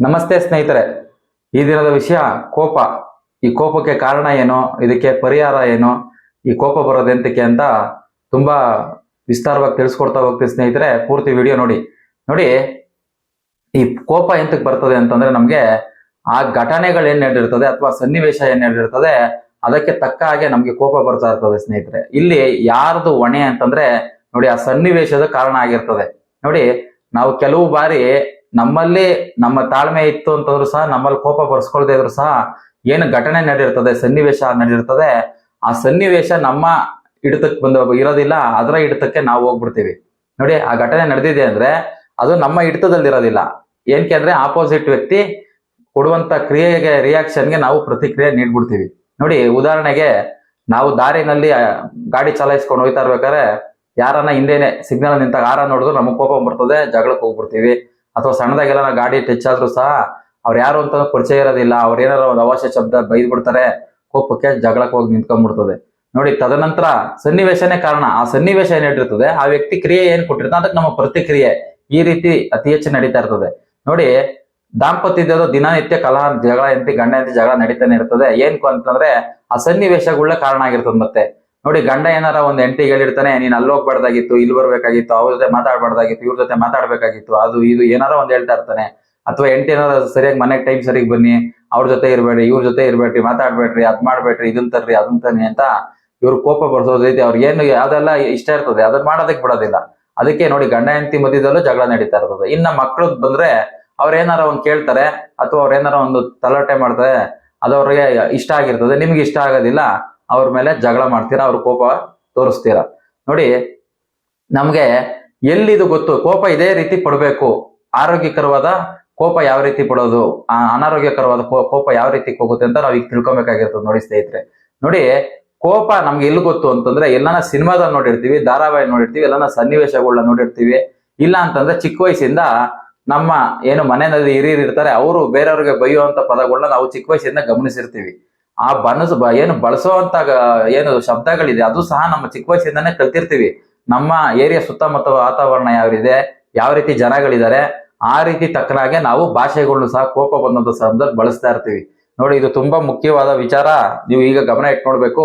ನಮಸ್ತೆ ಸ್ನೇಹಿತರೆ. ಈ ದಿನದ ವಿಷಯ ಕೋಪ. ಈ ಕೋಪಕ್ಕೆ ಕಾರಣ ಏನು? ಇದಕ್ಕೆ ಪರಿಹಾರ ಏನು? ಈ ಕೋಪ ಬರೋದೆಂತಕ್ಕೆ ಅಂತ ತುಂಬಾ ವಿಸ್ತಾರವಾಗಿ ತಿಳಿಸ್ಕೊಡ್ತಾ ಹೋಗ್ತೀವಿ ಸ್ನೇಹಿತರೆ. ಪೂರ್ತಿ ವಿಡಿಯೋ ನೋಡಿ. ನೋಡಿ, ಈ ಕೋಪ ಎಂತಕ್ಕೆ ಬರ್ತದೆ ಅಂತಂದ್ರೆ ನಮ್ಗೆ ಆ ಘಟನೆಗಳು ಏನ್ ನಡೆದಿರ್ತದೆ ಅಥವಾ ಸನ್ನಿವೇಶ ಏನ್ ನಡೆದಿರ್ತದೆ ಅದಕ್ಕೆ ತಕ್ಕ ಹಾಗೆ ನಮ್ಗೆ ಕೋಪ ಬರ್ತಾ ಇರ್ತದೆ ಸ್ನೇಹಿತರೆ. ಇಲ್ಲಿ ಯಾರ್ದು ಹೊಣೆ ಅಂತಂದ್ರೆ ನೋಡಿ ಆ ಸನ್ನಿವೇಶದ ಕಾರಣ ಆಗಿರ್ತದೆ. ನೋಡಿ, ನಾವು ಕೆಲವು ಬಾರಿ ನಮ್ಮಲ್ಲಿ ನಮ್ಮ ತಾಳ್ಮೆ ಇತ್ತು ಅಂತಂದ್ರು ಸಹ ನಮ್ಮಲ್ಲಿ ಕೋಪ ಬರ್ಸ್ಕೊಳ್ದೇ ಇದ್ರು ಸಹ ಏನು ಘಟನೆ ನಡೆದಿರ್ತದೆ, ಸನ್ನಿವೇಶ ನಡೆದಿರ್ತದೆ, ಆ ಸನ್ನಿವೇಶ ನಮ್ಮ ಹಿಡಿತಕ್ಕೆ ಬಂದ ಇರೋದಿಲ್ಲ, ಅದರ ಹಿಡಿತಕ್ಕೆ ನಾವು ಹೋಗ್ಬಿಡ್ತೀವಿ. ನೋಡಿ, ಆ ಘಟನೆ ನಡೆದಿದೆ ಅಂದ್ರೆ ಅದು ನಮ್ಮ ಹಿಡಿತದಲ್ಲಿ ಇರೋದಿಲ್ಲ. ಏನಕ್ಕೆ ಅಂದ್ರೆ ಆಪೋಸಿಟ್ ವ್ಯಕ್ತಿ ಕೊಡುವಂತ ಕ್ರಿಯೆಗೆ ರಿಯಾಕ್ಷನ್ಗೆ ನಾವು ಪ್ರತಿಕ್ರಿಯೆ ನೀಡ್ಬಿಡ್ತೀವಿ. ನೋಡಿ, ಉದಾಹರಣೆಗೆ ನಾವು ದಾರಿನಲ್ಲಿ ಗಾಡಿ ಚಲಾಯಿಸ್ಕೊಂಡು ಹೋಗ್ತಾ ಇರ್ಬೇಕಾದ್ರೆ ಯಾರನ್ನ ಹಿಂದೆನೆ ಸಿಗ್ನಲ್ ನಿಂತಾಗ ಆರ ನೋಡಿದ್ರು ನಮಗೆ ಕೋಪ ಬರ್ತದೆ ಜಗಳಕ್ಕೆ ಹೋಗ್ಬಿಡ್ತೀವಿ. ಅಥವಾ ಸಣ್ಣದಾಗೆಲ್ಲ ನಾವು ಗಾಡಿ ಟಚ್ ಆದ್ರೂ ಸಹ ಅವ್ರು ಯಾರು ಅಂತ ಪರಿಚಯ ಇರೋದಿಲ್ಲ, ಅವ್ರು ಏನಾರ ಒಂದು ಅವಶ್ಯ ಶಬ್ದ ಬೈದ್ ಬಿಡ್ತಾರೆ ಕೋಪಕ್ಕೆ ಜಗಳಕ್ಕೆ ಹೋಗಿ ನಿಂತ್ಕೊಂಡ್ಬಿಡ್ತದೆ. ನೋಡಿ, ತದನಂತರ ಸನ್ನಿವೇಶನೇ ಕಾರಣ. ಆ ಸನ್ನಿವೇಶ ಏನ್ ಹೇಳಿರ್ತದೆ ಆ ವ್ಯಕ್ತಿ ಕ್ರಿಯೆ ಏನ್ ಕೊಟ್ಟಿರ್ತಾನೆ, ಅದಕ್ಕೆ ನಮ್ಮ ಪ್ರತಿಕ್ರಿಯೆ ಈ ರೀತಿ ಅತಿ ಹೆಚ್ಚು ನಡೀತಾ ಇರ್ತದೆ. ನೋಡಿ ದಾಂಪತ್ಯದ ದಿನನಿತ್ಯ ಕಲಹ, ಜಗಳ ಎಂತಿ ಗಂಡ ಎಂತಿ ಜಗಳ ನಡೀತಾನೆ ಇರ್ತದೆ. ಏನ್ ಅಂತಂದ್ರೆ ಆ ಸನ್ನಿವೇಶಗಳ ಕಾರಣ ಆಗಿರ್ತದೆ ಮತ್ತೆ. ನೋಡಿ, ಗಂಡ ಏನಾರ ಒಂದ್ ಹೆಂಡತಿ ಹೇಳಿರ್ತಾನೆ, ನೀನ್ ಅಲ್ಲಿ ಹೋಗ್ಬಾರ್ದಾಗಿತ್ತು, ಇಲ್ಲಿ ಬರ್ಬೇಕಾಗಿತ್ತು, ಅವ್ರ ಜೊತೆ ಮಾತಾಡ್ಬಾರ್ದಾಗಿತ್ತು, ಇವ್ರ ಜೊತೆ ಮಾತಾಡ್ಬೇಕಾಗಿತ್ತು, ಅದು ಇದು ಏನಾರ ಒಂದ್ ಹೇಳ್ತಾ ಇರ್ತಾನೆ. ಅಥವಾ ಹೆಂಡತಿ ಏನಾರ ಸರಿಯಾಗಿ ಮನೆಗೆ ಟೈಮ್ ಸರಿಯಾಗಿ ಬನ್ನಿ, ಅವ್ರ ಜೊತೆ ಇರ್ಬೇಡ್ರಿ, ಇವ್ರ ಜೊತೆ ಇರ್ಬೇಡ್ರಿ, ಮಾತಾಡ್ಬೇಡ್ರಿ, ಅದ್ ಮಾಡ್ಬೇಡ್ರಿ, ಇದನ್ ತರ್ರಿ, ಅದನ್ ತನ್ನಿ ಅಂತ ಇವ್ರ ಕೋಪ ಬರ್ಸೋದ್ ರೀತಿ ಅವ್ರಿಗೆ ಏನು ಅದೆಲ್ಲ ಇಷ್ಟ ಇರ್ತದೆ ಅದನ್ನ ಮಾಡೋದಕ್ಕೆ ಬಿಡೋದಿಲ್ಲ. ಅದಕ್ಕೆ ನೋಡಿ, ಗಂಡ ಹೆಂಡತಿ ಮಧ್ಯದಲ್ಲೂ ಜಗಳ ನಡೀತಾ ಇರ್ತದೆ. ಇನ್ನ ಮಕ್ಳು ಬಂದ್ರೆ ಅವ್ರೇನಾರ ಒಂದ್ ಕೇಳ್ತಾರೆ, ಅಥವಾ ಅವ್ರ ಏನಾರ ಒಂದು ತಲಾಟೆ ಮಾಡ್ತಾರೆ, ಅದು ಅವ್ರಿಗೆ ಇಷ್ಟ ಆಗಿರ್ತದೆ. ನಿಮ್ಗೆ ಇಷ್ಟ ಆಗೋದಿಲ್ಲ ಅವ್ರ ಮೇಲೆ ಜಗಳ ಮಾಡ್ತೀರಾ, ಅವ್ರ ಕೋಪ ತೋರಿಸ್ತೀರಾ? ನೋಡಿ, ನಮ್ಗೆ ಎಲ್ಲಿದು ಗೊತ್ತು? ಕೋಪ ಇದೇ ರೀತಿ ಪಡಬೇಕು. ಆರೋಗ್ಯಕರವಾದ ಕೋಪ ಯಾವ ರೀತಿ ಪಡೋದು? ಅನಾರೋಗ್ಯಕರವಾದ ಕೋಪ ಯಾವ ರೀತಿ ಹೋಗುತ್ತೆ ಅಂತ ನಾವ್ ಈಗ ತಿಳ್ಕೊಬೇಕಾಗಿರ್ತದೆ ನೋಡಿ ಸ್ನೇಹಿತರೆ. ನೋಡಿ, ಕೋಪ ನಮ್ಗೆ ಎಲ್ಲಿ ಗೊತ್ತು ಅಂತಂದ್ರೆ, ಎಲ್ಲಾನ ಸಿನಿಮಾದಲ್ಲಿ ನೋಡಿರ್ತೀವಿ, ಧಾರಾವಾಹಿ ನೋಡಿರ್ತೀವಿ, ಎಲ್ಲಾನ ಸನ್ನಿವೇಶಗಳನ್ನ ನೋಡಿರ್ತೀವಿ. ಇಲ್ಲ ಅಂತಂದ್ರೆ ಚಿಕ್ಕ ವಯಸ್ಸಿಂದ ನಮ್ಮ ಏನು ಮನೆಯಲ್ಲಿ ಹಿರಿಯರು ಇರ್ತಾರೆ ಅವರು ಬೇರೆಯವ್ರಿಗೆ ಬೈಯುವಂತ ಪದಗಳನ್ನ ನಾವು ಚಿಕ್ಕ ವಯಸ್ಸಿಂದ ಗಮನಿಸಿರ್ತೀವಿ. ಆ ಬನಸ್ ಏನು ಬಳಸುವಂತ ಏನು ಶಬ್ದಗಳಿದೆ, ಅದು ಸಹ ನಮ್ಮ ಚಿಕ್ಕ ವಯಸ್ಸಿಂದಾನೇ ಕಲ್ತಿರ್ತೀವಿ. ನಮ್ಮ ಏರಿಯಾ ಸುತ್ತಮುತ್ತ ವಾತಾವರಣ ಯಾವಿದೆ ಯಾವ ರೀತಿ ಜನಗಳಿದ್ದಾರೆ, ಆ ರೀತಿ ತಕ್ಕನಾಗೆ ನಾವು ಭಾಷೆಗಳನ್ನು ಸಹ ಕೋಪ ಬಂದಂತ ಸಂದರ್ಭ ಬಳಸ್ತಾ ಇರ್ತೀವಿ. ನೋಡಿ, ಇದು ತುಂಬಾ ಮುಖ್ಯವಾದ ವಿಚಾರ. ನೀವು ಈಗ ಗಮನ ಇಟ್ಟು ನೋಡ್ಬೇಕು.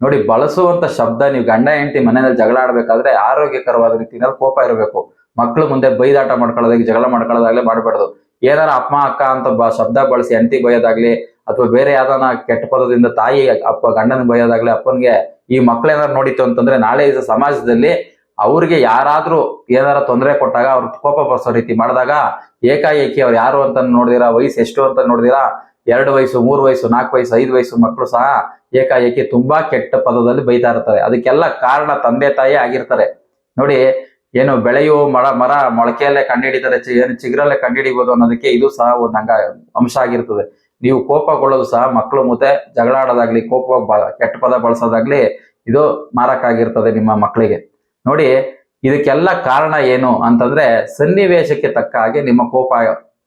ನೋಡಿ, ಬಳಸುವಂತ ಶಬ್ದ, ನೀವು ಗಂಡ, ಹೆಂಡತಿ ಮನೆಯಲ್ಲಿ ಜಗಳ ಆಡ್ಬೇಕಾದ್ರೆ ಆರೋಗ್ಯಕರವಾದ ರೀತಿಯಲ್ಲಿ ಕೋಪ ಇರಬೇಕು. ಮಕ್ಕಳು ಮುಂದೆ ಬೈದಾಟ ಮಾಡ್ಕೊಳ್ಳೋದಾಗಿ ಜಗಳ ಮಾಡ್ಕೊಳ್ಳೋದಾಗ್ಲಿ ಮಾಡಬಾರ್ದು. ಏನಾರ ಅಪ್ಪ, ಅಕ್ಕ ಅಂತ ಬ ಶಬ್ದ ಬಳಸಿ ಹೆಂಡತಿ ಬೈಯೋದಾಗ್ಲಿ ಅಥವಾ ಬೇರೆ ಯಾವ್ದಾನ ಕೆಟ್ಟ ಪದದಿಂದ ತಾಯಿ, ಅಪ್ಪ, ಗಂಡನ ಬೈಯೋದಾಗ್ಲಿ ಅಪ್ಪನ್ಗೆ ಈ ಮಕ್ಳೇನಾರು ನೋಡಿತ್ತು ಅಂತಂದ್ರೆ ನಾಳೆ ಇದು ಸಮಾಜದಲ್ಲಿ ಅವ್ರಿಗೆ ಯಾರಾದ್ರೂ ಏನಾರ ತೊಂದರೆ ಕೊಟ್ಟಾಗ ಅವ್ರ ಕೋಪ ಬರ್ಸೋ ರೀತಿ ಮಾಡಿದಾಗ ಏಕಾಏಕಿ ಅವ್ರು ಯಾರು ಅಂತ ನೋಡಿದಿರಾ? ವಯಸ್ಸು ಎಷ್ಟು ಅಂತ ನೋಡಿದಿರಾ? ಎರಡು ವಯಸ್ಸು, ಮೂರು ವಯಸ್ಸು, ನಾಲ್ಕು ವಯಸ್ಸು, ಐದು ವಯಸ್ಸು ಮಕ್ಕಳು ಸಹ ಏಕಾಏಕಿ ತುಂಬಾ ಕೆಟ್ಟ ಪದದಲ್ಲಿ ಬೈತಾ ಇರ್ತಾರೆ. ಅದಕ್ಕೆಲ್ಲ ಕಾರಣ ತಂದೆ ತಾಯಿ ಆಗಿರ್ತಾರೆ. ನೋಡಿ, ಏನು ಬೆಳೆಯುವ ಮರ ಮರ ಮೊಳಕೆಯಲ್ಲೇ ಕಂಡುಹಿಡಿತಾರೆ ಏನು ಚಿಗುರಲ್ಲೇ ಕಂಡುಹಿಡಿಬಹುದು ಅನ್ನೋದಕ್ಕೆ ಇದು ಸಹ ಒಂದು ಅಂಗ, ಅಂಶ ಆಗಿರ್ತದೆ. ನೀವು ಕೋಪಗೊಳ್ಳೋದು ಸಹ ಮಕ್ಕಳು ಮುತೆ ಜಗಳ ಆಡೋದಾಗ್ಲಿ ಕೋಪ ಬ- ಕೆಟ್ಟ ಪದ ಬಳಸೋದಾಗ್ಲಿ ಇದು ಮಾರಕ ನಿಮ್ಮ ಮಕ್ಕಳಿಗೆ. ನೋಡಿ, ಇದಕ್ಕೆಲ್ಲ ಕಾರಣ ಏನು ಅಂತಂದ್ರೆ ಸನ್ನಿವೇಶಕ್ಕೆ ತಕ್ಕ ಹಾಗೆ ನಿಮ್ಮ ಕೋಪ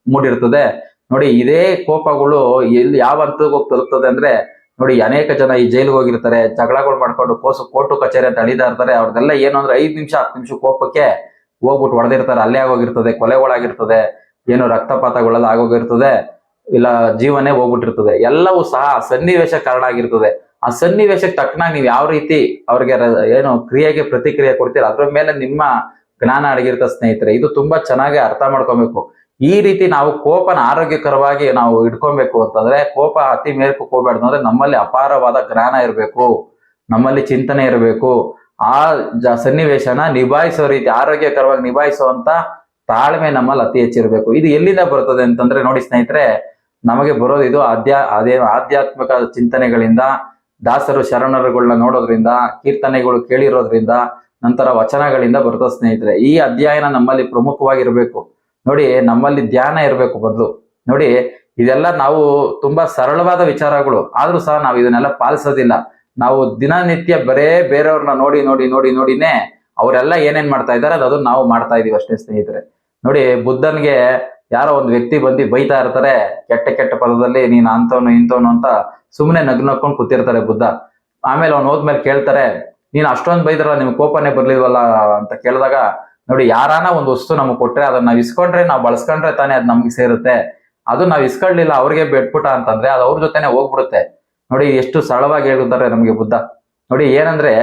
ಮೂಡಿರ್ತದೆ. ನೋಡಿ, ಇದೇ ಕೋಪಗಳು ಎಲ್ಲಿ ಯಾವ ಹಂತಕ್ಕೆ ತಲುಪ್ತದೆ ಅಂದ್ರೆ ನೋಡಿ, ಅನೇಕ ಜನ ಈ ಜೈಲಿಗೆ ಹೋಗಿರ್ತಾರೆ, ಜಗಳಗಳು ಮಾಡ್ಕೊಂಡು ಕೋಸು ಕೋರ್ಟು ಕಚೇರಿ ಅಂತ ಅಳಿತಾ ಇರ್ತಾರೆ ಅವ್ರದೆಲ್ಲ ಏನು ಅಂದ್ರೆ ಐದು ನಿಮಿಷ, ಹತ್ತು ನಿಮಿಷ ಕೋಪಕ್ಕೆ ಹೋಗ್ಬಿಟ್ಟು ಹೊಡೆದಿರ್ತಾರೆ ಅಲ್ಲೇ ಆಗೋಗಿರ್ತದೆ, ಕೊಲೆಗಳಾಗಿರ್ತದೆ, ಏನು ರಕ್ತಪಾತಗಳೆಲ್ಲ ಆಗೋಗಿರ್ತದೆ. ಇಲ್ಲ ಜೀವನೇ ಹೋಗ್ಬಿಟ್ಟಿರ್ತದೆ. ಎಲ್ಲವೂ ಸಹ ಸನ್ನಿವೇಶ ಕಾರಣ ಆಗಿರ್ತದೆ. ಆ ಸನ್ನಿವೇಶಕ್ಕೆ ತಕ್ಕನಾಗಿ ನೀವು ಯಾವ ರೀತಿ ಅವ್ರಿಗೆ ಏನು ಕ್ರಿಯೆಗೆ ಪ್ರತಿಕ್ರಿಯೆ ಕೊಡ್ತೀರ, ಅದ್ರ ಮೇಲೆ ನಿಮ್ಮ ಜ್ಞಾನ ಅಡಗಿರ್ತದೆ ಸ್ನೇಹಿತರೆ. ಇದು ತುಂಬಾ ಚೆನ್ನಾಗಿ ಅರ್ಥ ಮಾಡ್ಕೊಬೇಕು. ಈ ರೀತಿ ನಾವು ಕೋಪನ ಆರೋಗ್ಯಕರವಾಗಿ ನಾವು ಇಟ್ಕೊಬೇಕು ಅಂತಂದ್ರೆ, ಕೋಪ ಅತಿ ಮೇಲ್ಕು ಹೋಗ್ಬಾರ್ದು ಅಂದ್ರೆ ನಮ್ಮಲ್ಲಿ ಅಪಾರವಾದ ಜ್ಞಾನ ಇರಬೇಕು. ನಮ್ಮಲ್ಲಿ ಚಿಂತನೆ ಇರಬೇಕು. ಆ ಜ, ಸನ್ನಿವೇಶನ ನಿಭಾಯಿಸೋ ರೀತಿ, ಆರೋಗ್ಯಕರವಾಗಿ ನಿಭಾಯಿಸುವಂತ ತಾಳ್ಮೆ ನಮ್ಮಲ್ಲಿ ಅತಿ ಹೆಚ್ಚಿರಬೇಕು. ಇದು ಎಲ್ಲಿಂದ ಬರ್ತದೆ ಅಂತಂದ್ರೆ ನೋಡಿ ಸ್ನೇಹಿತರೆ ನಮಗೆ ಬರೋದು ಇದು ಅಧ್ಯಾ ಅದೇ ಆಧ್ಯಾತ್ಮಿಕ ಚಿಂತನೆಗಳಿಂದ, ದಾಸರು ಶರಣರುಗಳನ್ನ ನೋಡೋದ್ರಿಂದ, ಕೀರ್ತನೆಗಳು ಕೇಳಿರೋದ್ರಿಂದ, ನಂತರ ವಚನಗಳಿಂದ ಬರ್ತದೆ ಸ್ನೇಹಿತರೆ. ಈ ಅಧ್ಯಯನ ನಮ್ಮಲ್ಲಿ ಪ್ರಮುಖವಾಗಿರಬೇಕು. ನೋಡಿ, ನಮ್ಮಲ್ಲಿ ಧ್ಯಾನ ಇರಬೇಕು ಬದಲು ನೋಡಿ, ಇದೆಲ್ಲ ನಾವು ತುಂಬಾ ಸರಳವಾದ ವಿಚಾರಗಳು. ಆದ್ರೂ ಸಹ ನಾವು ಇದನ್ನೆಲ್ಲ ಪಾಲಿಸೋದಿಲ್ಲ. ನಾವು ದಿನನಿತ್ಯ ಬರೇ ಬೇರೆಯವ್ರನ್ನ ನೋಡಿ ನೋಡಿ ನೋಡಿ, ನೋಡಿನೇ ಅವರೆಲ್ಲ ಏನೇನ್ ಮಾಡ್ತಾ ಇದ್ದಾರೆ ಅದು ನಾವು ಮಾಡ್ತಾ ಇದೀವಿ ಅಷ್ಟೇ ಸ್ನೇಹಿತರೆ. ನೋಡಿ, ಬುದ್ಧನ್ಗೆ ಯಾರೋ ಒಂದು ವ್ಯಕ್ತಿ ಬಂದು ಬೈತಾ ಇರ್ತಾರೆ, ಕೆಟ್ಟ ಕೆಟ್ಟ ಪದದಲ್ಲಿ ನೀನ್ ಅಂತವನು ಇಂಥವನು ಅಂತ ಸುಮ್ಮನೆ ನಗ್ ನಕ್ಕೊಂಡು ಕೂತಿರ್ತಾರೆ ಬುದ್ಧ. ಆಮೇಲೆ ಅವ್ನು ಹೋದ್ಮೇಲೆ ಕೇಳ್ತಾರೆ, ನೀನ್ ಅಷ್ಟೊಂದು ಬೈದ್ರಲ್ಲ, ನಿಮ್ಗೆ ಕೋಪನೇ ಬರ್ಲಿಲ್ವಲ್ಲ ಅಂತ ಕೇಳಿದಾಗ, ನೋಡಿ ಯಾರಾನ ಒಂದು ವಸ್ತು ನಮಗೆ ಕೊಟ್ರೆ ಅದನ್ನ ನಾವು ಇಸ್ಕೊಂಡ್ರೆ, ನಾವು ಬಳಸ್ಕೊಂಡ್ರೆ ತಾನೇ ಅದು ನಮ್ಗೆ ಸೇರುತ್ತೆ. ಅದು ನಾವ್ ಇಸ್ಕೊಳ್ಲಿಲ್ಲ, ಅವ್ರಿಗೆ ಬಿಟ್ಬಿಟ್ಟ ಅಂತಂದ್ರೆ ಅದು ಅವ್ರ ಜೊತೆನೆ ಹೋಗ್ಬಿಡುತ್ತೆ. ನೋಡಿ ಎಷ್ಟು ಸರಳವಾಗಿ ಹೇಳ್ತಾರೆ ನಮ್ಗೆ ಬುದ್ಧ. ನೋಡಿ ಏನಂದ್ರೆ,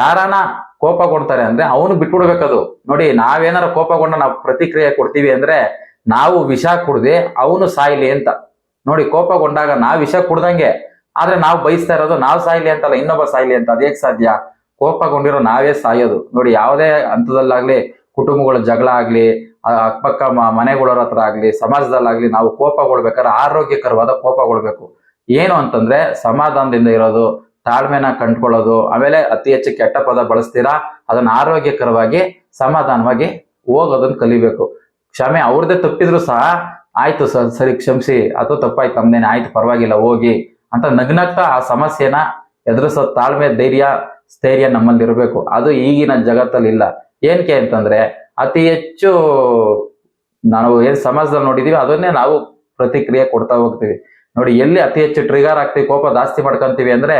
ಯಾರಾನ ಕೋಪ ಕೊಡ್ತಾರೆ ಅಂದ್ರೆ ಅವನು ಬಿಟ್ಬಿಡ್ಬೇಕದು ನೋಡಿ ನಾವೇನಾರ ಕೋಪಗೊಂಡ ನಾವು ಪ್ರತಿಕ್ರಿಯೆ ಕೊಡ್ತೀವಿ ಅಂದ್ರೆ ನಾವು ವಿಷ ಕುಡ್ದೆ ಅವನು ಸಾಯ್ಲಿ ಅಂತ. ನೋಡಿ ಕೋಪಗೊಂಡಾಗ ನಾವು ವಿಷ ಕುಡ್ದಂಗೆ, ಆದ್ರೆ ನಾವು ಬಯಸ್ತಾ ಇರೋದು ನಾವು ಸಾಯ್ಲಿ ಅಂತಲ್ಲ, ಇನ್ನೊಬ್ಬ ಸಾಯ್ಲಿ ಅಂತ, ಅದೇಕ್ ಸಾಧ್ಯ? ಕೋಪಗೊಂಡಿರೋ ನಾವೇ ಸಾಯೋದು. ನೋಡಿ, ಯಾವುದೇ ಹಂತದಲ್ಲಾಗ್ಲಿ, ಕುಟುಂಬಗಳ ಜಗಳ ಆಗ್ಲಿ ಅಕ್ಕಪಕ್ಕ ಮನೆಗಳ ಹತ್ರ ಆಗ್ಲಿ, ಸಮಾಜದಲ್ಲಾಗ್ಲಿ ನಾವು ಕೋಪಗೊಳ್ಬೇಕಾದ್ರೆ ಆರೋಗ್ಯಕರವಾದ ಕೋಪಗೊಳ್ಬೇಕು ಏನು ಅಂತಂದ್ರೆ, ಸಮಾಧಾನದಿಂದ ಇರೋದು, ತಾಳ್ಮೆನ ಕಂಡ್ಕೊಳ್ಳೋದು, ಆಮೇಲೆ ಅತಿ ಹೆಚ್ಚು ಕೆಟ್ಟ ಪದ ಬಳಸ್ತೀರಾ, ಅದನ್ನ ಆರೋಗ್ಯಕರವಾಗಿ, ಸಮಾಧಾನವಾಗಿ ಹೋಗೋದನ್ನ ಕಲಿಬೇಕು. ಕ್ಷಮೆ ಅವ್ರದ್ದೇ ತಪ್ಪಿದ್ರು ಸಹ ಆಯ್ತು ಸರ್ ಸರಿ ಕ್ಷಮಿಸಿ, ಅಥವಾ ತಪ್ಪಾಯ್ತು ತಮ್ದೇನೆ ಆಯ್ತು, ಪರವಾಗಿಲ್ಲ, ಹೋಗಿ ಅಂತ ನಗ್ನಗ್ತಾ ಆ ಸಮಸ್ಯೆನ ಎದುರಿಸೋ ತಾಳ್ಮೆ, ಧೈರ್ಯ, ಸ್ಥೈರ್ಯ ನಮ್ಮಲ್ಲಿ ಇರಬೇಕು ಅದು ಈಗಿನ ಜಗತ್ತಲ್ಲಿ ಇಲ್ಲ. ಏನಕ್ಕೆ ಅಂತಂದ್ರೆ ಅತಿ ಹೆಚ್ಚು ನಾವು ಏನ್ ಸಮಾಜದಲ್ಲಿ ನೋಡಿದೀವಿ, ಅದನ್ನೇ ನಾವು ಪ್ರತಿಕ್ರಿಯೆ ಕೊಡ್ತಾ ಹೋಗ್ತೀವಿ. ನೋಡಿ, ಎಲ್ಲಿ ಅತಿ ಹೆಚ್ಚು ಟ್ರಿಗರ್ ಆಗ್ತೀವಿ, ಕೋಪ ಜಾಸ್ತಿ ಮಾಡ್ಕೊಂತೀವಿ ಅಂದ್ರೆ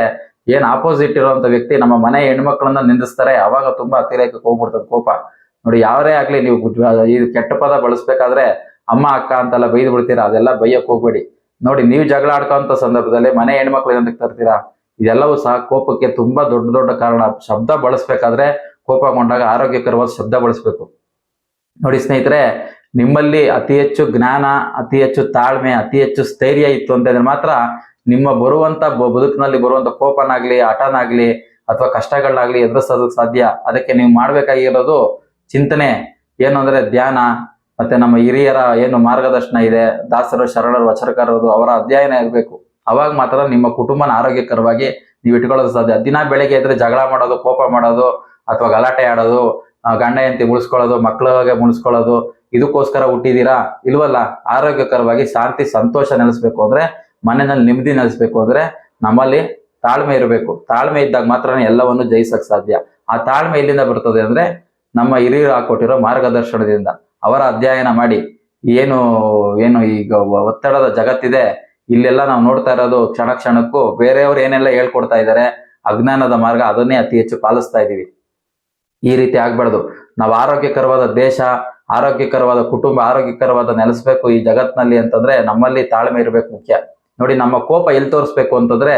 ಏನ್ ಆಪೋಸಿಟ್ ಇರುವಂತ ವ್ಯಕ್ತಿ ನಮ್ಮ ಮನೆ ಹೆಣ್ಮಕ್ಳನ್ನ ನಿಂದಿಸ್ತಾರೆ, ಅವಾಗ ತುಂಬಾ ಅತಿರೇಕಕ್ಕೆ ಹೋಗ್ಬಿಡ್ತದೆ ಕೋಪ. ನೋಡಿ, ಯಾರೇ ಆಗ್ಲಿ ನೀವು ಈ ಕೆಟ್ಟ ಪದ ಬಳಸ್ಬೇಕಾದ್ರೆ ಅಮ್ಮ, ಅಕ್ಕ ಅಂತೆಲ್ಲ ಬೈದು ಬಿಡ್ತೀರಾ? ಅದೆಲ್ಲ ಬೈಯಕ್ ಹೋಗ್ಬೇಡಿ. ನೋಡಿ, ನೀವು ಜಗಳ ಆಡ್ಕೊಂತ ಸಂದರ್ಭದಲ್ಲಿ ಮನೆ ಹೆಣ್ಮಕ್ಳು ಏನಂತ ತರ್ತೀರಾ ಇದೆಲ್ಲವೂ ಸಹ ಕೋಪಕ್ಕೆ ತುಂಬಾ ದೊಡ್ಡ ದೊಡ್ಡ ಕಾರಣ. ಶಬ್ದ ಬಳಸ್ಬೇಕಾದ್ರೆ ಕೋಪಗೊಂಡಾಗ ಆರೋಗ್ಯಕರವಾದ ಶಬ್ದ ಬಳಸ್ಬೇಕು. ನೋಡಿ ಸ್ನೇಹಿತರೆ, ನಿಮ್ಮಲ್ಲಿ ಅತಿ ಹೆಚ್ಚು ಜ್ಞಾನ, ಅತಿ ಹೆಚ್ಚು ತಾಳ್ಮೆ, ಅತಿ ಹೆಚ್ಚು ಸ್ಥೈರ್ಯ ಇತ್ತು ಅಂತಂದ್ರೆ ಮಾತ್ರ ನಿಮ್ಮ ಬರುವಂತ ಬದುಕಿನಲ್ಲಿ ಬರುವಂತ ಕೋಪನಾಗ್ಲಿ, ಹಠನಾಗ್ಲಿ ಅಥವಾ ಕಷ್ಟಗಳಾಗ್ಲಿ ಎದುರಿಸೋದಕ್ಕೆ ಸಾಧ್ಯ. ಅದಕ್ಕೆ ನೀವು ಮಾಡ್ಬೇಕಾಗಿರೋದು ಚಿಂತನೆ, ಏನು ಅಂದ್ರೆ ಧ್ಯಾನ, ಮತ್ತೆ ನಮ್ಮ ಹಿರಿಯರ ಏನು ಮಾರ್ಗದರ್ಶನ ಇದೆ, ದಾಸರು, ಶರಣರು, ವಚನಕಾರರು, ಅವರ ಅಧ್ಯಯನ ಇರಬೇಕು. ಅವಾಗ ಮಾತ್ರ ನಿಮ್ಮ ಕುಟುಂಬನ ಆರೋಗ್ಯಕರವಾಗಿ ನೀವು ಇಟ್ಕೊಳ್ಳೋದು ಸಾಧ್ಯ. ದಿನ ಬೆಳಗ್ಗೆ ಇದ್ರೆ ಜಗಳ ಮಾಡೋದು, ಕೋಪ ಮಾಡೋದು, ಅಥವಾ ಗಲಾಟೆ ಆಡೋದು ಗಂಡ ಎಂತಿ ಮುಳಿಸ್ಕೊಳ್ಳೋದು ಮಕ್ಕಳಿಗೆ ಮುಳಿಸ್ಕೊಳ್ಳೋದು, ಇದಕ್ಕೋಸ್ಕರ ಹುಟ್ಟಿದೀರಾ? ಇಲ್ವಲ್ಲ? ಆರೋಗ್ಯಕರವಾಗಿ ಶಾಂತಿ, ಸಂತೋಷ ನೆಲೆಸ್ಬೇಕು ಅಂದ್ರೆ ಮನೆಯಲ್ಲಿ ನೆಮ್ಮದಿ ನೆಲೆಸ್ಬೇಕು ಅಂದ್ರೆ ನಮ್ಮಲ್ಲಿ ತಾಳ್ಮೆ ಇರಬೇಕು. ತಾಳ್ಮೆ ಇದ್ದಾಗ ಮಾತ್ರ ಎಲ್ಲವನ್ನು ಜಯಿಸಕ್ ಸಾಧ್ಯ. ಆ ತಾಳ್ಮೆ ಎಲ್ಲಿಂದ ಬರ್ತದೆ ಅಂದ್ರೆ ನಮ್ಮ ಹಿರಿಯರು ಹಾಕೊಟ್ಟಿರೋ ಮಾರ್ಗದರ್ಶನದಿಂದ ಅವರ ಅಧ್ಯಯನ ಮಾಡಿ, ಏನು ಏನು ಈಗ ಒತ್ತಡದ ಜಗತ್ತಿದೆ, ಇಲ್ಲೆಲ್ಲ ನಾವು ನೋಡ್ತಾ ಇರೋದು ಕ್ಷಣ ಕ್ಷಣಕ್ಕೂ ಬೇರೆಯವ್ರು ಏನೆಲ್ಲ ಹೇಳ್ಕೊಡ್ತಾ ಇದ್ದಾರೆ, ಅಜ್ಞಾನದ ಮಾರ್ಗ ಅದನ್ನೇ ಅತಿ ಹೆಚ್ಚು ಪಾಲಿಸ್ತಾ ಇದ್ದೀವಿ. ಈ ರೀತಿ ಆಗ್ಬಾರ್ದು. ನಾವು ಆರೋಗ್ಯಕರವಾದ ದೇಶ, ಆರೋಗ್ಯಕರವಾದ ಕುಟುಂಬ, ಆರೋಗ್ಯಕರವಾದ ನೆಲೆಸ್ಬೇಕು ಈ ಜಗತ್ನಲ್ಲಿ ಅಂತಂದ್ರೆ ನಮ್ಮಲ್ಲಿ ತಾಳ್ಮೆ ಇರಬೇಕು ಮುಖ್ಯ. ನೋಡಿ, ನಮ್ಮ ಕೋಪ ಎಲ್ಲಿ ತೋರಿಸ್ಬೇಕು ಅಂತಂದ್ರೆ,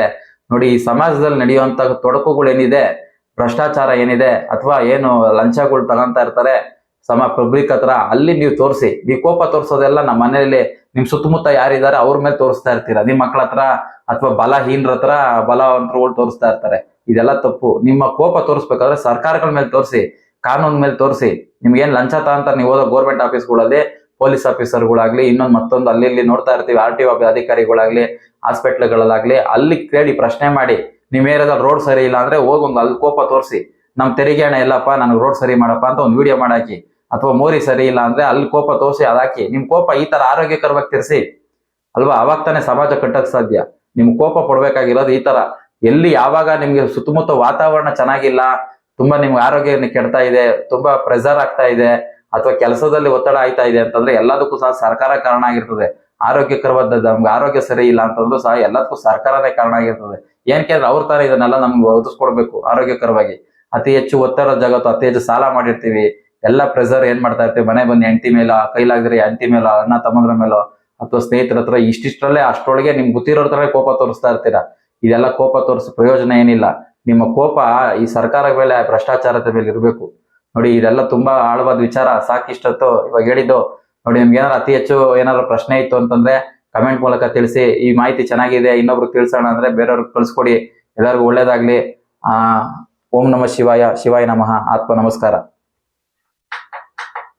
ನೋಡಿ, ಈ ಸಮಾಜದಲ್ಲಿ ನಡೆಯುವಂತ ತೊಡಕುಗಳೇನಿದೆ ಭ್ರಷ್ಟಾಚಾರ ಏನಿದೆ ಅಥವಾ ಏನು ಲಂಚಗಳು ತಗೊಂತ ಇರ್ತಾರೆ, ಸಮ ಪಬ್ಲಿಕ್ ಹತ್ರ ಅಲ್ಲಿ ನೀವು ತೋರಿಸಿ. ನೀವು ಕೋಪ ತೋರಿಸೋದೆಲ್ಲ ನಮ್ಮ ಮನೆಯಲ್ಲಿ ನಿಮ್ ಸುತ್ತಮುತ್ತ ಯಾರಿದ್ದಾರೆ ಅವ್ರ ಮೇಲೆ ತೋರಿಸ್ತಾ ಇರ್ತೀರಾ? ನಿಮ್ ಮಕ್ಳ ಹತ್ರ ಅಥವಾ ಬಲಹೀನರ ಹತ್ರ ಬಲವಂತರುಗಳು ತೋರಿಸ್ತಾ ಇರ್ತಾರೆ. ಇದೆಲ್ಲ ತಪ್ಪು. ನಿಮ್ಮ ಕೋಪ ತೋರಿಸ್ಬೇಕಾದ್ರೆ ಸರ್ಕಾರಗಳ ಮೇಲೆ ತೋರಿಸಿ, ಕಾನೂನ್ ಮೇಲೆ ತೋರಿಸಿ. ನಿಮ್ಗೆ ಏನ್ ಲಂಚ ಅಂತ ನೀವು ಹೋದ ಗೌರ್ಮೆಂಟ್ ಆಫೀಸ್ಗಳಲ್ಲಿ ಪೊಲೀಸ್ ಆಫೀಸರ್ಗಳಾಗ್ಲಿ ಇನ್ನೊಂದು ಮತ್ತೊಂದು ಅಲ್ಲಿ ನೋಡ್ತಾ ಇರ್ತೀವಿ ಆರ್ ಟಿ ಒ ಅಧಿಕಾರಿಗಳಾಗ್ಲಿ ಹಾಸ್ಪಿಟ್ಲ್ಗಳಲ್ಲಾಗ್ಲಿ ಅಲ್ಲಿ ಕೇಳಿ ಪ್ರಶ್ನೆ ಮಾಡಿ. ನಿಮ್ ಏರಿಯಾದಲ್ಲಿ ರೋಡ್ ಸರಿ ಇಲ್ಲ ಅಂದ್ರೆ ಹೋಗಿ ಒಂದು ಅಲ್ಲಿ ಕೋಪ ತೋರಿಸಿ, ನಮ್ ತೆರಿಗೆ ಹಣ ಎಲ್ಲಪ್ಪ ನನಗೆ ರೋಡ್ ಸರಿ ಮಾಡಪ್ಪ ಅಂತ ಒಂದು ವಿಡಿಯೋ ಮಾಡಾಕಿ, ಅಥವಾ ಮೋರಿ ಸರಿ ಇಲ್ಲ ಅಂದ್ರೆ ಅಲ್ಲಿ ಕೋಪ ತೋರಿಸಿ ಅದಾಕಿ, ನಿಮ್ ಕೋಪ ಈ ತರ ಆರೋಗ್ಯಕರವಾಗಿ ತಿರ್ಸಿ ಅಲ್ವಾ? ಅವಾಗ ತಾನೇ ಸಮಾಜ ಕಟ್ಟಕ್ ಸಾಧ್ಯ. ನಿಮ್ ಕೋಪ ಕೊಡ್ಬೇಕಾಗಿರೋದು ಈ ತರ. ಎಲ್ಲಿ ಯಾವಾಗ ನಿಮ್ಗೆ ಸುತ್ತಮುತ್ತ ವಾತಾವರಣ ಚೆನ್ನಾಗಿಲ್ಲ, ತುಂಬಾ ನಿಮ್ಗೆ ಆರೋಗ್ಯ ಕೆಡ್ತಾ ಇದೆ, ತುಂಬಾ ಪ್ರೆಸರ್ ಆಗ್ತಾ ಇದೆ, ಅಥವಾ ಕೆಲಸದಲ್ಲಿ ಒತ್ತಡ ಆಯ್ತಾ ಇದೆ ಅಂತಂದ್ರೆ ಎಲ್ಲದಕ್ಕೂ ಸಹ ಸರ್ಕಾರ ಕಾರಣ ಆಗಿರ್ತದೆ. ಆರೋಗ್ಯಕರವಾದ ನಮ್ಗೆ ಆರೋಗ್ಯ ಸರಿ ಇಲ್ಲ ಅಂತಂದ್ರೂ ಸಹ ಎಲ್ಲದಕ್ಕೂ ಸರ್ಕಾರನೇ ಕಾರಣ ಆಗಿರ್ತದೆ. ಏನಕ್ಕೆ ಕೇಳಿದ್ರೆ ಅವ್ರ ತರ ಇದನ್ನೆಲ್ಲ ನಮ್ಗೆ ಒದಗಿಸ್ಕೊಡ್ಬೇಕು, ಆರೋಗ್ಯಕರವಾಗಿ. ಅತಿ ಹೆಚ್ಚು ಒತ್ತಡ ಜಗತ್ತು, ಅತಿ ಹೆಚ್ಚು ಸಾಲ ಮಾಡಿರ್ತೀವಿ. ಎಲ್ಲ ಪ್ರೆಸರ್ ಏನ್ ಮಾಡ್ತಾ ಇರ್ತೀವಿ? ಮನೆ ಬಂದು ಹೆಂಡತಿ ಮೇಲ, ಕೈಲಾಗಿದ್ರೆ ಹೆಂಡತಿ ಮೇಲ, ಅಣ್ಣ, ತಮ್ಮದ್ರ ಮೇಲೋ, ಅಥವಾ ಸ್ನೇಹಿತರ ಹತ್ರ ಇಷ್ಟಿಷ್ಟರಲ್ಲೇ ಅಷ್ಟರೊಳಗೆ ನಿಮ್ ಗೊತ್ತಿರೋ ತರ ಕೋಪ ತೋರಿಸ್ತಾ ಇರ್ತೀರಾ? ಇದೆಲ್ಲ ಕೋಪ ತೋರಿಸ ಪ್ರಯೋಜನ ಏನಿಲ್ಲ. ನಿಮ್ಮ ಕೋಪ ಈ ಸರ್ಕಾರ ಮೇಲೆ, ಭ್ರಷ್ಟಾಚಾರದ ಮೇಲೆ ಇರಬೇಕು. ನೋಡಿ, ಇದೆಲ್ಲ ತುಂಬಾ ಆಳವಾದ ವಿಚಾರ, ಸಾಕಿಷ್ಟೊತ್ತು ಇವಾಗ ಹೇಳಿದ್ದು. ನೋಡಿ, ನಿಮ್ಗೆ ಏನಾದ್ರು ಅತಿ ಹೆಚ್ಚು ಏನಾದ್ರು ಪ್ರಶ್ನೆ ಇತ್ತು ಅಂತಂದ್ರೆ ಕಮೆಂಟ್ ಮೂಲಕ ತಿಳಿಸಿ. ಈ ಮಾಹಿತಿ ಚೆನ್ನಾಗಿದೆ, ಇನ್ನೊಬ್ರು ತಿಳಿಸೋಣ ಅಂದ್ರೆ ಬೇರೆಯವ್ರಿಗೆ ಕಳಿಸ್ಕೊಡಿ. ಎಲ್ಲರಿಗೂ ಒಳ್ಳೇದಾಗ್ಲಿ. ಆ, ಓಂ ನಮ ಶಿವಾಯ ಶಿವಾಯ ನಮಃ. ಆತ್ಮ ನಮಸ್ಕಾರ.